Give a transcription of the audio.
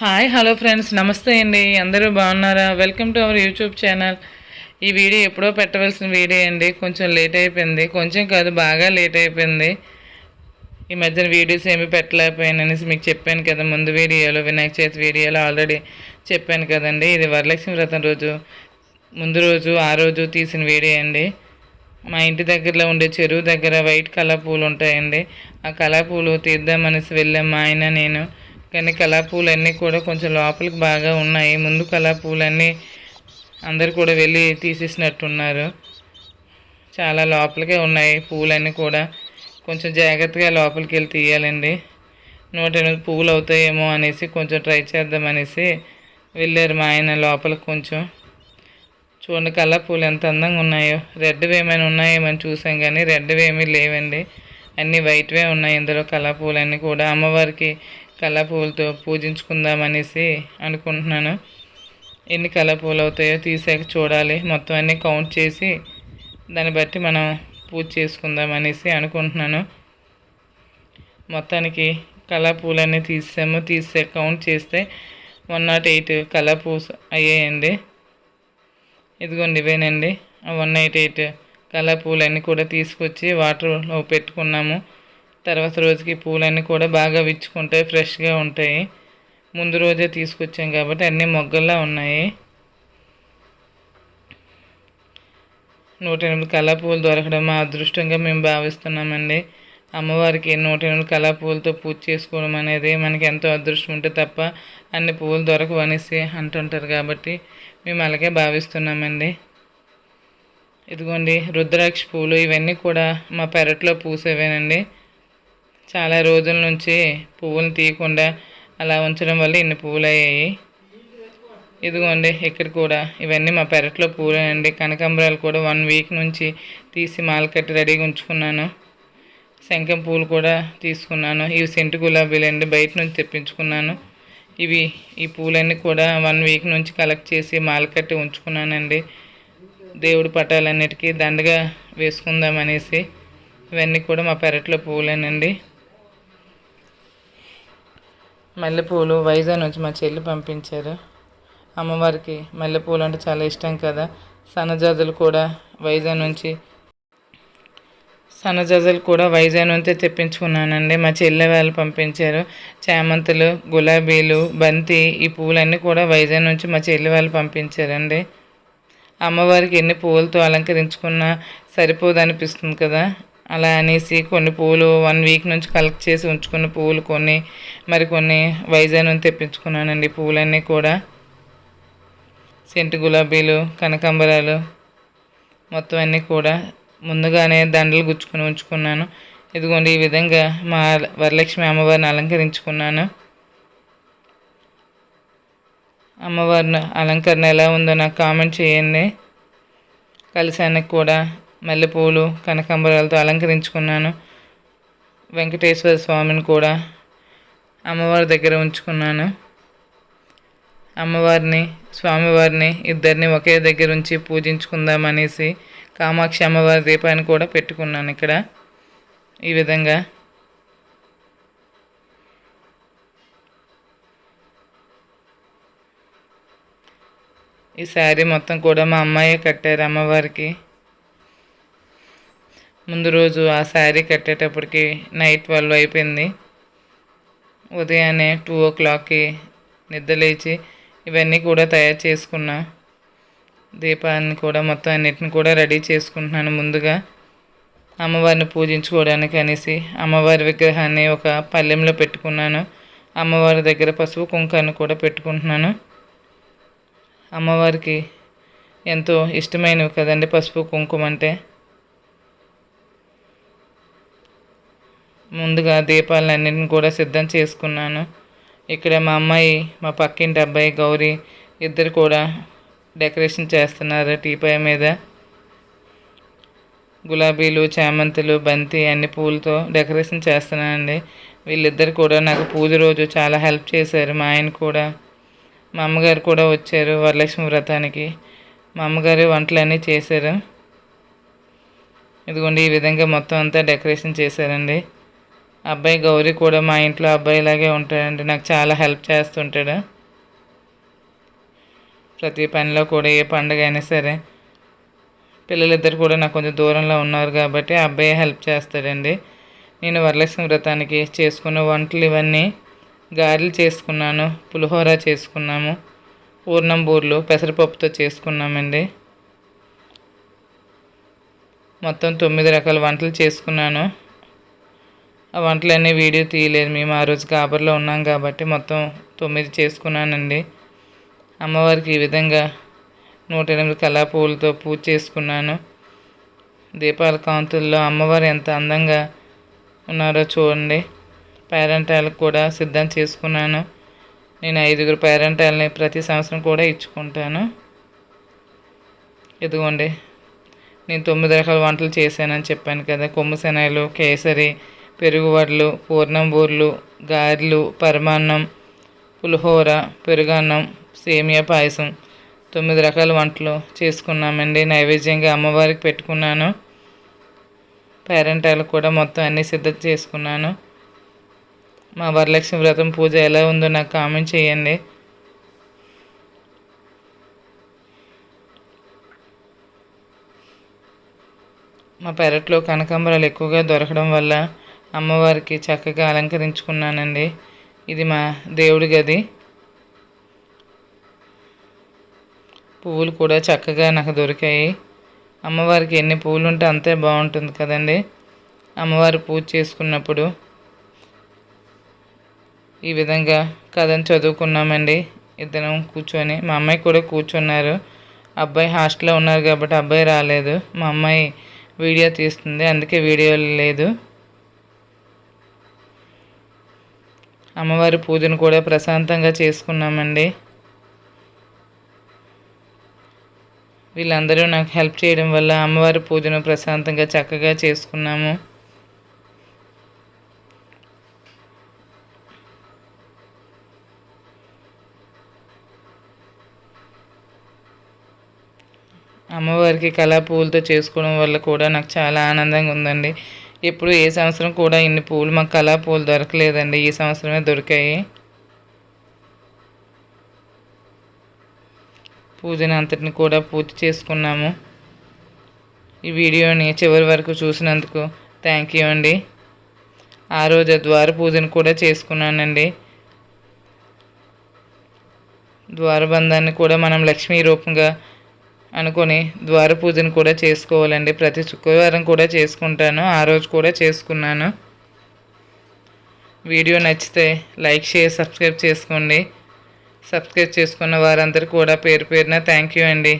Hi hello friends. నమస్తే అండి. అందరూ బాగున్నారా? Welcome to our YouTube channel. ఈ వీడియో ఎప్పుడో పెట్టవలసిన వీడియో అండి. కొంచెం లేట్ అయిపోయింది. కొంచెం కాదు బాగా లేట్ అయిపోయింది. ఈ మధ్యన వీడియోస్ ఏమి పెట్టలేకపోయాను అనేసి మీకు చెప్పాను కదా. ముందు వీడియోలో వినాయక చవితి వీడియోలో ఆల్రెడీ చెప్పాను కదండి. ఇది వరలక్ష్మి వ్రతం రోజు. ముందు రోజు ఆ రోజు తీసిన వీడియో అండి. మా ఇంటి దగ్గరలో ఉండే చెరువు దగ్గర వైట్ కలర్ పూలు ఉంటాయండి. ఆ కలర్ పూలు తీద్దామనేసి వెళ్ళాం మా ఆయన నేను. కానీ కలర్ అన్నీ కూడా కొంచెం లోపలికి బాగా ఉన్నాయి. ముందు కలర్ పూలన్నీ అందరు కూడా వెళ్ళి తీసేసినట్టున్నారు. చాలా లోపలికే ఉన్నాయి పూలన్నీ కూడా. కొంచెం జాగ్రత్తగా లోపలికి వెళ్ళి తీయాలండి. నూట ఎనిమిది పువ్వులు అవుతాయేమో అనేసి కొంచెం ట్రై చేద్దామనేసి వెళ్ళారు మా ఆయన లోపలికి కొంచెం. చూడండి కలర్ పూలు ఎంత అందంగా ఉన్నాయో. రెడ్వి ఏమైనా ఉన్నాయేమని చూసాం కానీ రెడ్వి ఏమీ లేవండి. అన్నీ వైట్వే ఉన్నాయి ఇందులో కళా పూలన్నీ కూడా. అమ్మవారికి కలర్ పూజించుకుందామనేసి అనుకుంటున్నాను. ఎన్ని కలర్ అవుతాయో తీసాక చూడాలి. మొత్తం అన్నీ కౌంట్ చేసి దాన్ని బట్టి మనం పూజ చేసుకుందామనేసి అనుకుంటున్నాను. మొత్తానికి కలర్ తీసాము. తీసే కౌంట్ చేస్తే వన్ నాట్ ఎయిట్ కలర్ పూస్ అయ్యాయండి. ఇదిగోండి ఇవేనండి. వన్ ఎయిట్ ఎయిట్ కలర్ కూడా తీసుకొచ్చి వాటర్లో పెట్టుకున్నాము. తర్వాత రోజుకి పూలన్నీ కూడా బాగా విచ్చుకుంటాయి ఫ్రెష్గా ఉంటాయి. ముందు రోజే తీసుకొచ్చాం కాబట్టి అన్నీ మొగ్గల్లా ఉన్నాయి. నూట ఎనిమిది కళాపూలు దొరకడం మా అదృష్టంగా మేము భావిస్తున్నామండి. అమ్మవారికి నూట ఎనిమిది కళాపూలతో పూజ చేసుకోవడం అనేది మనకి ఎంతో అదృష్టం ఉంటే తప్ప అన్ని పువ్వులు దొరకవు అనేసి అంటుంటారు కాబట్టి మేము అలాగే భావిస్తున్నామండి. ఇదిగోండి రుద్రాక్ష పూలు ఇవన్నీ కూడా మా పెరట్లో పూసేవేనండి. చాలా రోజుల నుంచి పువ్వులు తీయకుండా అలా ఉంచడం వల్ల ఇన్ని పువ్వులు అయ్యాయి ఇదిగోండి ఇక్కడ కూడా ఇవన్నీ మా పెరట్లో పూలేనండి కనకాంబరాలు కూడా వన్ వీక్ నుంచి తీసి మాల కట్టి రెడీగా ఉంచుకున్నాను. శంఖం పూలు కూడా తీసుకున్నాను. ఇవి సెంటు గులాబీలు అండి బయట నుంచి తెప్పించుకున్నాను. ఇవి ఈ పూలన్నీ కూడా వన్ వీక్ నుంచి కలెక్ట్ చేసి మాల కట్టి ఉంచుకున్నానండి. దేవుడి పటాలన్నిటికీ దండగా వేసుకుందామనేసి ఇవన్నీ కూడా మా పెరట్లో పూలేనండి. మల్లెపూలు వైజాగ్ నుంచి మా చెల్లి పంపించారు. అమ్మవారికి మల్లెపూలు అంటే చాలా ఇష్టం కదా. సన్నజాజులు కూడా వైజాగ్ నుంచి సన్నజాజులు కూడా వైజాగ్ నుంచి తెప్పించుకున్నానండి. మా చెల్లె వాళ్ళు పంపించారు. చామంతులు గులాబీలు బంతి ఈ పూలన్నీ కూడా వైజాగ్ నుంచి మా చెల్లి వాళ్ళు పంపించారండి. అమ్మవారికి ఎన్ని పూలతో అలంకరించుకున్నా సరిపోదు అనిపిస్తుంది కదా. అలా అనేసి కొన్ని పూలు వన్ వీక్ నుంచి కలెక్ట్ చేసి ఉంచుకున్న పూలు కొన్ని మరి కొన్ని వైజాగ్ నుంచి తెప్పించుకున్నానండి పూలన్నీ కూడా. సెంటు గులాబీలు కనకాంబరాలు మొత్తం అన్నీ కూడా ముందుగానే దండలు గుచ్చుకొని ఉంచుకున్నాను. ఇదిగోండి ఈ విధంగా మా వరలక్ష్మి అమ్మవారిని అలంకరించుకున్నాను. అమ్మవారిని అలంకరణ ఎలా ఉందో నాకు కామెంట్ చేయండి. కలిసానికి కూడా మల్లెపూలు కనకాంబరాలతో అలంకరించుకున్నాను. వెంకటేశ్వర స్వామిని కూడా అమ్మవారి దగ్గర ఉంచుకున్నాను. అమ్మవారిని స్వామివారిని ఇద్దరిని ఒకే దగ్గర ఉంచి పూజించుకుందామనేసి కామాక్షి అమ్మవారి దీపాన్ని కూడా పెట్టుకున్నాను ఇక్కడ. ఈ విధంగా ఈ శారీ మొత్తం కూడా మా అమ్మాయే కట్టారు అమ్మవారికి. ముందు రోజు ఆ శారీ కట్టేటప్పటికి నైట్ ట్వెల్వ్ అయిపోయింది. ఉదయాన్నే టూ ఓ క్లాక్కి నిద్రలేచి ఇవన్నీ కూడా తయారు చేసుకున్నా. దీపాన్ని కూడా మొత్తం అన్నిటిని కూడా రెడీ చేసుకుంటున్నాను ముందుగా. అమ్మవారిని పూజించుకోవడానికి అనేసి అమ్మవారి విగ్రహాన్ని ఒక పల్లెంలో పెట్టుకున్నాను. అమ్మవారి దగ్గర పసుపు కుంకాన్ని కూడా పెట్టుకుంటున్నాను. అమ్మవారికి ఎంతో ఇష్టమైనవి కదండి పసుపు కుంకుమ అంటే ముందుగా దీపాలన్నింటిని కూడా సిద్ధం చేసుకున్నాను. ఇక్కడ మా అమ్మాయి మా పక్కింటి అబ్బాయి గౌరీ ఇద్దరు కూడా డెకరేషన్ చేస్తున్నారు టీపాయ మీద. గులాబీలు చామంతులు బంతి అన్ని పూలతో డెకరేషన్ చేస్తున్నానండి. వీళ్ళిద్దరు కూడా నాకు పూజ రోజు చాలా హెల్ప్ చేశారు. మా ఆయన కూడా మా అమ్మగారు కూడా వచ్చారు వరలక్ష్మి వ్రతానికి. మా అమ్మగారు వంటలన్నీ చేశారు. ఇదిగోండి ఈ విధంగా మొత్తం అంతా డెకరేషన్ చేశారండి. అబ్బాయి గౌరీ కూడా మా ఇంట్లో అబ్బాయిలాగే ఉంటాడండి. నాకు చాలా హెల్ప్ చేస్తుంటాడు. ప్రతి పనిలో కూడా ఏ పండుగ అయినా సరే పిల్లలిద్దరు కూడా నాకు కొంచెం దూరంలో ఉన్నారు కాబట్టి ఆ అబ్బాయి హెల్ప్ చేస్తాడండి. నేను వరలక్ష్మి వ్రతానికి చేసుకున్న వంటలు ఇవన్నీ గారెలు చేసుకున్నాను పులిహోర చేసుకున్నాము పూర్ణం బూర్లు పెసరపప్పుతో చేసుకున్నామండి. మొత్తం తొమ్మిది రకాల వంటలు చేసుకున్నాను. ఆ వంటలన్నీ వీడియో తీయలేదు. మేము ఆ రోజు కాబర్లో ఉన్నాం కాబట్టి మొత్తం తొమ్మిది చేసుకున్నానండి. అమ్మవారికి ఈ విధంగా నూట ఎనిమిది కళా పూజ చేసుకున్నాను. దీపాల కాంతుల్లో అమ్మవారు ఎంత అందంగా ఉన్నారో చూడండి. పేరెంటాలకు కూడా సిద్ధం చేసుకున్నాను. నేను ఐదుగురు పేరెంటాలని ప్రతి సంవత్సరం కూడా ఇచ్చుకుంటాను. ఇదిగోండి. నేను తొమ్మిది రకాల వంటలు చేశానని చెప్పాను కదా. కొమ్ము శనగలు కేసరి పెరుగువడ్లు పూర్ణం బూర్లు గారెలు పరమాన్నం పులిహోర పెరుగన్నం సేమియా పాయసం తొమ్మిది రకాల వంటలు చేసుకున్నామండి నైవేద్యంగా అమ్మవారికి పెట్టుకున్నాను. పేరెంటాలకు కూడా మొత్తం అన్నీ సిద్ధం చేసుకున్నాను. మా వరలక్ష్మి వ్రతం పూజ ఎలా ఉందో నాకు కామెంట్ చేయండి. మా పెరట్లో కనకాంబరాలు ఎక్కువగా దొరకడం వల్ల అమ్మవారికి చక్కగా అలంకరించుకున్నానండి. ఇది మా దేవుడి గది. పువ్వులు కూడా చక్కగా నాకు దొరికాయి. అమ్మవారికి ఎన్ని పువ్వులు ఉంటే అంతే బాగుంటుంది కదండి. అమ్మవారు పూజ చేసుకున్నప్పుడు ఈ విధంగా కథను చదువుకున్నామండి. ఇద్దరం కూర్చొని మా అమ్మాయి కూడా కూర్చున్నారు. అబ్బాయి హాస్టల్లో ఉన్నారు కాబట్టి అబ్బాయి రాలేదు. మా అమ్మాయి వీడియో తీస్తుంది అందుకే వీడియో లేదు. అమ్మవారి పూజను కూడా ప్రశాంతంగా చేసుకున్నామండి. వీళ్ళందరూ నాకు హెల్ప్ చేయడం వల్ల అమ్మవారి పూజను ప్రశాంతంగా చక్కగా చేసుకున్నాము. అమ్మవారికి కళా పువ్వులతో చేసుకోవడం వల్ల కూడా నాకు చాలా ఆనందంగా ఉందండి. ఇప్పుడు ఏ సంవత్సరం కూడా ఇన్ని పూలు మాకు కళా పూలు దొరకలేదండి. ఈ సంవత్సరమే దొరికాయి. పూజని అంతటిని కూడా పూర్తి చేసుకున్నాము. ఈ వీడియోని చివరి వరకు చూసినందుకు థ్యాంక్ యూ అండి. ఆ రోజు ద్వార పూజను కూడా చేసుకున్నానండి. ద్వారబంధాన్ని కూడా మనం లక్ష్మీ రూపంగా అనుకొని ద్వార పూజను కూడా చేసుకోవాలండి. ప్రతి శుక్రవారం కూడా చేసుకుంటాను. ఆ రోజు కూడా చేసుకున్నాను. వీడియో నచ్చితే లైక్ షేర్ సబ్స్క్రైబ్ చేసుకోండి. సబ్స్క్రైబ్ చేసుకున్న వారందరూ కూడా పేరు పేరున థ్యాంక్ యూ అండి.